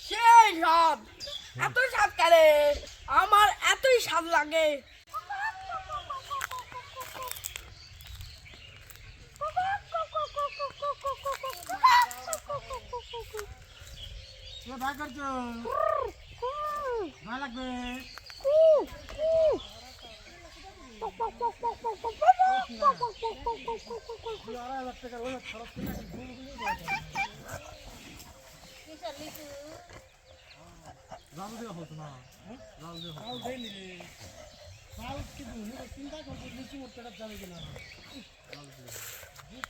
সেই স্বাদ এত স্বাদ কারে আমার এতই স্বাদ লাগে। ভাগ করছ ভালো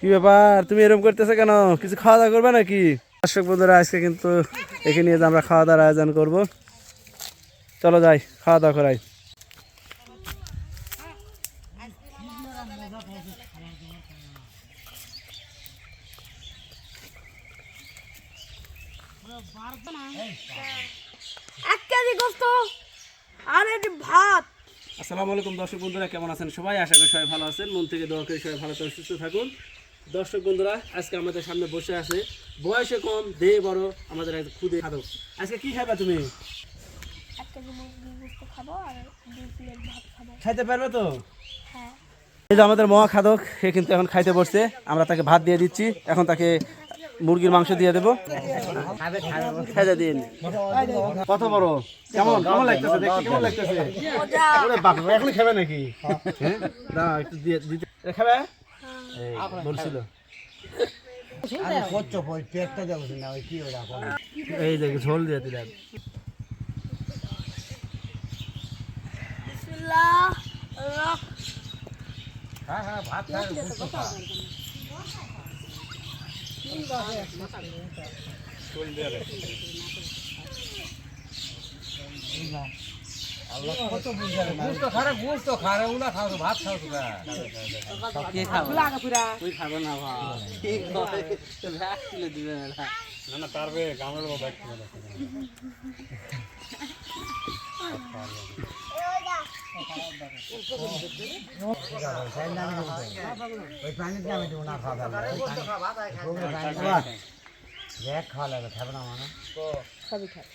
কি ব্যাপার? তুমি এরকম করতেছো কেন? কিছু খাওয়া দাওয়া করবে নাকি? দর্শক বন্ধুরা, আজকে কিন্তু এখানে আমরা খাওয়া দাওয়ার আয়োজন করব। চলো যাই, খাওয়া দাওয়া করাই। এক কেজি গোস্ত আর এটি ভাত। আসসালামু আলাইকুম দর্শক বন্ধুরা কেমন আছেন সবাই? আশা করি সবাই ভালো আছেন। মন থেকে দোয়া করি সবাই ভালো থাকুন সুস্থ থাকুন। দর্শক বন্ধুরা আজকে আমাদের সামনে বসে আছে বয়সে কম দেহে বড় আমাদের এক খুদে খাদক আজকে কি খাবে তুমি? খাইতে পারবে তো? হ্যাঁ। এই যে আমাদের মহা খাদক সে কিন্তু এখন খাইতে বসছে। আমরা তাকে ভাত দিয়ে দিচ্ছি। এখন তাকে মুরগির মাংস দিয়ে দেবো। খাইতে দিন কত বড়? কেমন? কেমন লাগতেছে দেখতে? কেমন লাগতেছে? মজা। ওরে বাপ রে, খাবে নাকি? হ্যাঁ? দাও একটু দিয়ে দিতে। খাবে? এই, বলছিল। না এই দেখ ঝোল দিয়ে দিলাম। হ্যাঁ হ্যাঁ ভাত বুঝতে খা আল্লাহ কত বুঝারে গুস্ত খারে গুস্ত খারে উলা খাও ভাত খাও তোরা কে খাবে তুই খাবে না ভাই ঠিক হয় তো ভ্যাক তুলে দিবে না না না পারবে গামের লোক ব্যাগ কিনে ওই পানিতে আমি দেবো না খাওয়া দাওয়া দেখ খাওয়া লাগবে খাবে। না মানে সবই খাই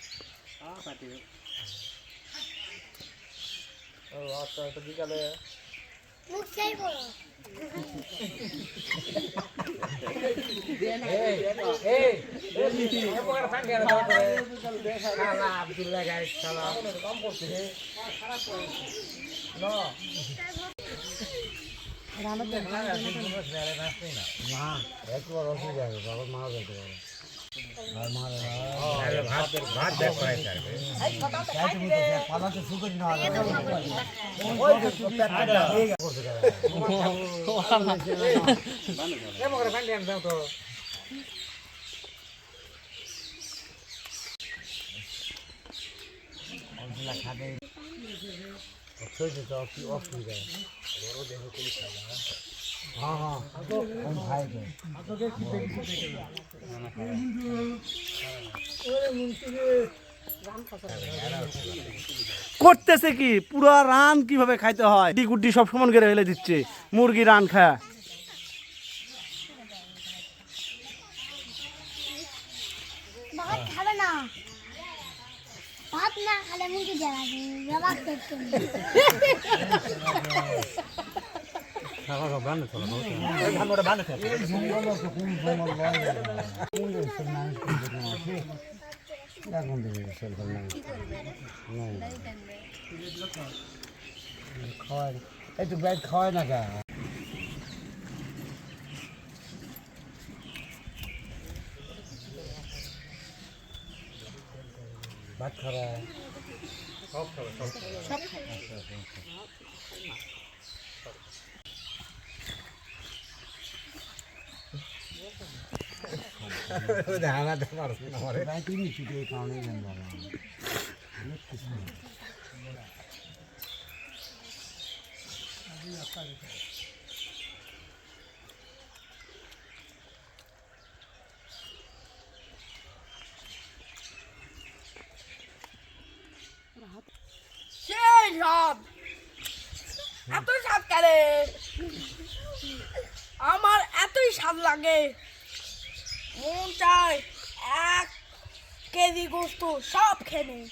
মা একবার অসুবিধা হবে বাবা মা যেতে পারে আর করতেছে কি? পুরা রান কীভাবে খাইতে হয়? গুড্ডি সব সময় করে ফেলে দিচ্ছে। মুরগি রান খায় ভাত খাবে না ভাত না খালে মুখে জ্বালাবে জবাব করতে এখন দেবে সেলফোন নাই খাওয়াই একটু ব্যাগ খাওয়াই না কে ভাত খাওয়া দেখাতে পারছি না আমার তিনি ছুটে এই কারণেই জানব সেই স্বাদ এত কারে আমার এতই স্বাদ লাগে। মন চায় এক কেজি গোস্ত সব খেয়ে নেই।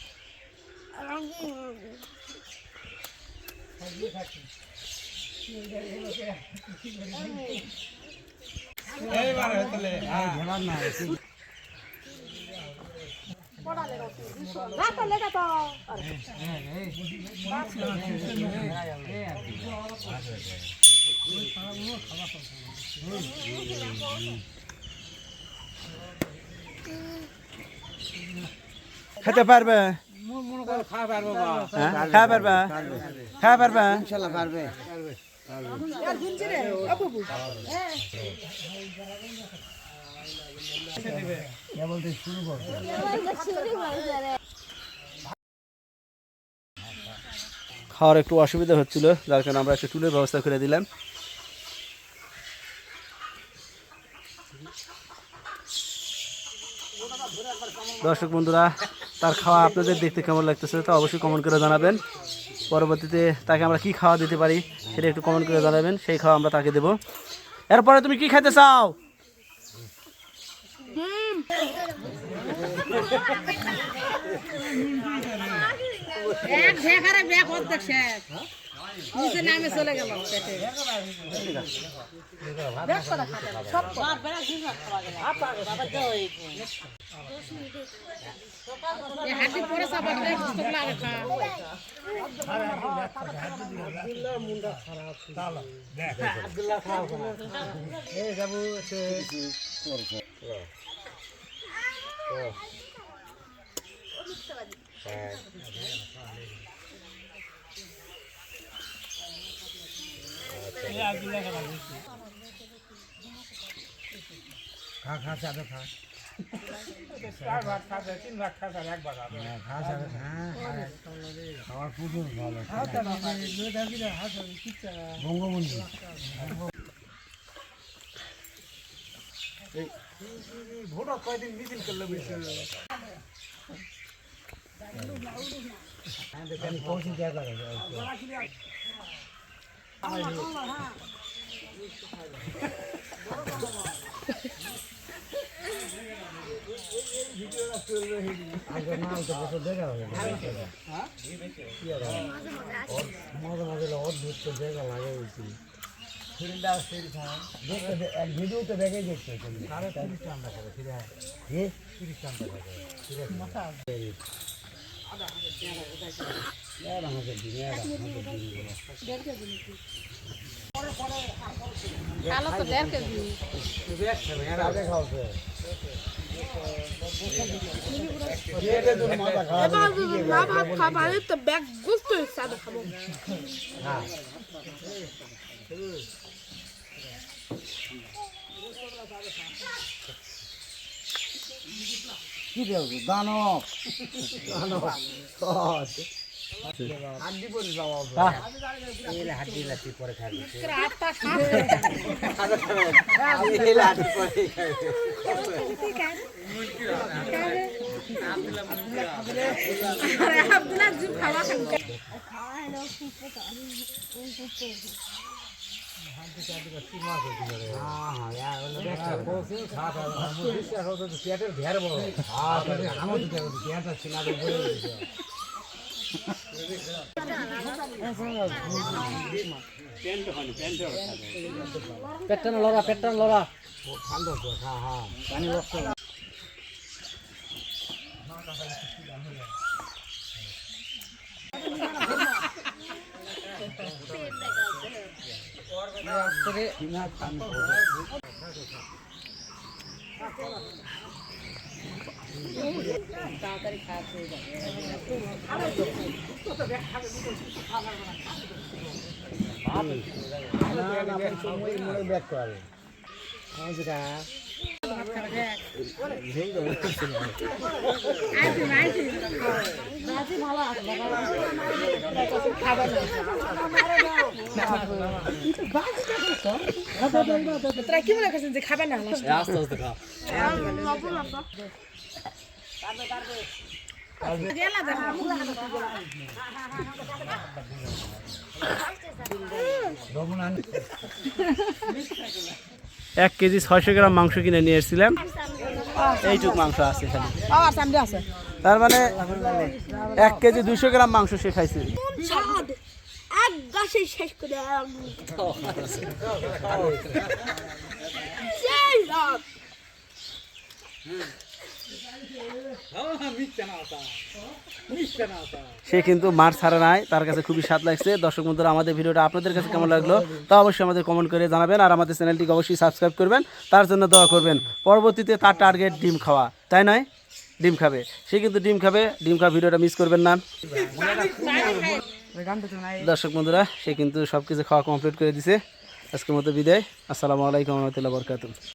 খেতে পারবে? হ্যাঁ? খাওয়া পারবে? খাওয়া পারবে? ইনশাল্লাহ পারবে। খাওয়ার একটু অসুবিধা হচ্ছিল, যার কারণে আমরা একটু টুলের ব্যবস্থা করে দিলাম। দর্শক বন্ধুরা, তার খাওয়া আপনাদের দেখতে কেমন লাগতেছে তা অবশ্যই কমেন্ট করে জানাবেন। পরবর্তীতে তাকে আমরা কি খাওয়া দিতে পারি সেটা একটু কমেন্ট করে জানাবেন, সেই খাওয়া আমরা তাকে দেবো। এরপরে তুমি কি খেতে চাও? এক ঢেকারে ব্যাগ অর্ধেক শেষ। নিচে নামে চলে গেল পেটে। পরে চাপা লাগে খা এই যাব সে খা খা চাবে খা খাওয়ার প্রচুর ভালো বঙ্গবন্ধু পৌঁছে দেওয়া করে আগে না তো বছর দেখা হবে মাঝে মাঝে অদ্ভুত দেখা লাগে হয়েছিল দেখতে দে- এক ভিডিওতে দেখতে কালো তো দেড় কেজি। না ভাত খাবার তো ব্যাগ গোস্ত সাদা খাব। হ্যাঁ। কি দেব দানব দানব। হাড্ডি হাড্ডি জিম খাওয়া খান পেটের ভের বড় আমার পেটটা দিচ্ছে পেটটা লড়া পেটটা লড়া ঠান্ডা তো হ্যাঁ হ্যাঁ রক্ত ব্যাক করে আইছি আইছি তোরা কি মনে করছেন যে খাবে না। আস্তে আস্তে খা এক কেজি ছয়শো গ্রাম মাংস কিনে নিয়ে এসেছিলাম এইটুক মাংস আছে খালি আছে। তার মানে এক কেজি দুইশো গ্রাম মাংস সে খাইছে। শেষ করে সে কিন্তু মার ছাড়া নাই, তার কাছে খুবই স্বাদ লাগছে। দর্শক বন্ধুরা, আমাদের ভিডিওটা আপনাদের কাছে কেমন লাগল তা অবশ্যই আমাদের কমেন্ট করে জানাবেন আর আমাদের চ্যানেলটিকে অবশ্যই সাবস্ক্রাইব করবেন। তার জন্য দোয়া করবেন। পরবর্তীতে তার টার্গেট ডিম খাওয়া, তাই নয়? ডিম খাবে। সে কিন্তু ডিম খাবে, ডিম খাওয়া ভিডিওটা মিস করবেন না। দর্শক বন্ধুরা, সে কিন্তু সব কিছু খাওয়া কমপ্লিট করে দিছে। আজকের মতো বিদায়। আসসালামু আলাইকুম রহমতুল্লাহ বরকাতুম